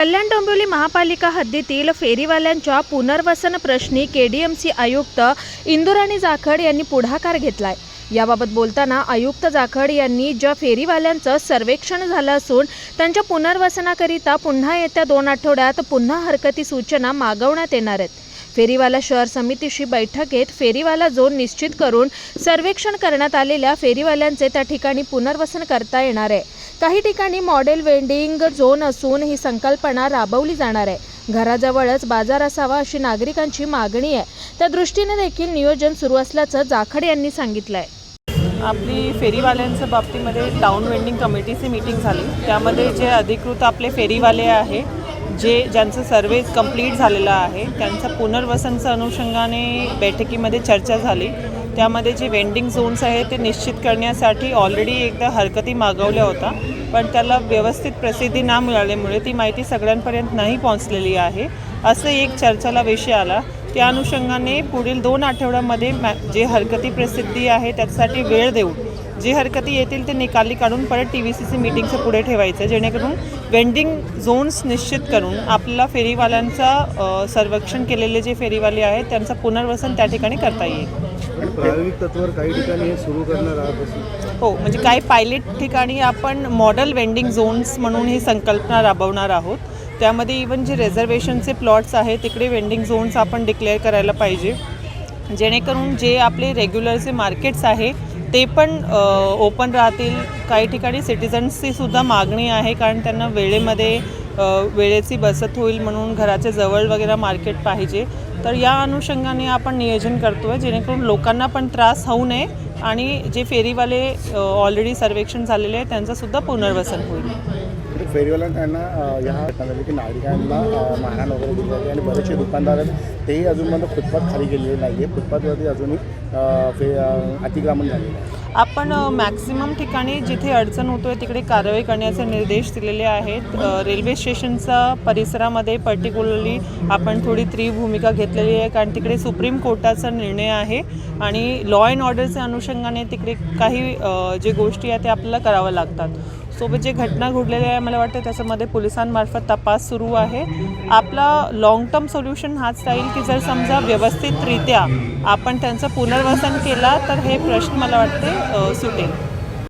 कल्याण डोंबिवली महापालिका हद्दीतील फेरीवाल्यांच्या पुनर्वसन प्रश्नी केडीएमसी आयुक्त इंदुराणी जाखड यांनी पुढाकार घेतलाय. याबाबत बोलताना आयुक्त जाखड यांनी ज्या फेरीवाल्यांचं सर्वेक्षण झालं असून त्यांच्या पुनर्वसनाकरिता पुन्हा येत्या दोन आठवड्यात पुन्हा हरकती सूचना मागवण्यात येणार आहेत. फेरीवाला शहर समितीशी बैठक घेत फेरीवाला झोन निश्चित करून सर्वेक्षण करण्यात आलेल्या फेरीवाल्यांचे त्या ठिकाणी पुनर्वसन करता येणार आहे. काही ठिकाणी मॉडेल वेंडिंग झोन असून ही संकल्पना राबवली जाणार आहे. घराजवळच बाजार असावा अशी नागरिकांची मागणी आहे. त्या दृष्टीने देखील नियोजन सुरू असल्याचं जाखड यांनी सांगितलं आहे आपली फेरीवाल्यांच्या बाबतीमध्ये टाऊन वेंडिंग कमिटीची मीटिंग झाली. त्यामध्ये जे अधिकृत आपले फेरीवाले आहे जे ज्यांचं सर्वे कंप्लीट झालेलं आहे त्यांचं पुनर्वसनच्या अनुषंगाने बैठकीमध्ये चर्चा झाली. त्यामध्ये जे वेंडिंग झोन्स आहेत ते निश्चित करण्यासाठी ऑलरेडी एकदा हरकती मागवल्या होत्या. पण त्याला व्यवस्थित प्रसिद्धी ना मिळाल्यामुळे ती माहिती सगळ्यांपर्यंत नाही पोहोचलेली आहे. असं एक चर्चेला विषय आला. त्या अनुषंगाने पुढील दोन आठवड्यामध्ये मॅ जे हरकती प्रसिद्धी आहे त्यासाठी वेळ देऊन जे हरकती येतील ते निकाली काढून परत टी व्ही सी सी मीटिंगचं पुढे ठेवायचं जेणेकरून वेंडिंग झोन्स निश्चित करून आपल्याला फेरीवाल्यांचा सर्वेक्षण केलेले जे फेरीवाले आहेत त्यांचं पुनर्वसन त्या ठिकाणी करता येईल. आणि प्रायोगिक तत्वावर काही ठिकाणी हे सुरू करणार आहात असं? हो म्हणजे काही पायलट ठिकाणी आपण मॉडेल वेंडिंग झोन्स म्हणून ही संकल्पना राबवणार आहोत. त्यामध्ये इवन जे रिझर्वेशनचे प्लॉट्स आहेत तिकडे वेंडिंग झोन्स आपण डिक्लेअर करायला पाहिजे. जेणेकरून जे आपले रेग्युलरचे मार्केट्स आहे ते पण ओपन राहतील. काही ठिकाणी सिटिझन्सची सुद्धा मागणी आहे कारण त्यांना वेळेमध्ये वेळेची बचत होईल म्हणून घराच्या जवळ वगैरे मार्केट पाहिजे. तर या अनुषंगाने आपण नियोजन करतो आहे जेणेकरून लोकांना पण त्रास होऊ नये आणि जे फेरीवाले ऑलरेडी सर्वेक्षण झालेले आहे त्यांचंसुद्धा पुनर्वसन होईल. फेरीवाल्यांना अं, ह्या घटना झाली की नागरिकांना मारहाण वगैरे दिली जाते आणि बरेचसे दुकानदार आहेत तेही अजूनपर्यंत म्हणजे फुटपाथ खाली गेलेले नाही आहे फुटपाथवरती अजूनही फे अतिक्रमण झालेलं आहे. आपण मॅक्सिमम ठिकाणी जिथे अडचण होतोय तिकडे कारवाई करण्याचे निर्देश दिलेले आहेत. रेल्वे स्टेशनचा परिसरामध्ये पर्टिक्युलरली आपण थोडी त्रिभूमिका घेतलेली आहे कारण तिकडे सुप्रीम कोर्टाचा निर्णय आहे आणि लॉ अँड ऑर्डरच्या अनुषंगाने तिकडे काही जे गोष्टी आहेत त्या आपल्याला कराव्या लागतात. सोबत जे घटना घडलेल्या आहे मला वाटतं त्याच्यामध्ये पोलिसांमार्फत तपास सुरू आहे. आपला लाँग टर्म सोल्युशन हाच राहील की जर समजा व्यवस्थितरित्या आपण त्यांचं पुनर्वसन केला तर हे प्रश्न मला वाटते सुटेल.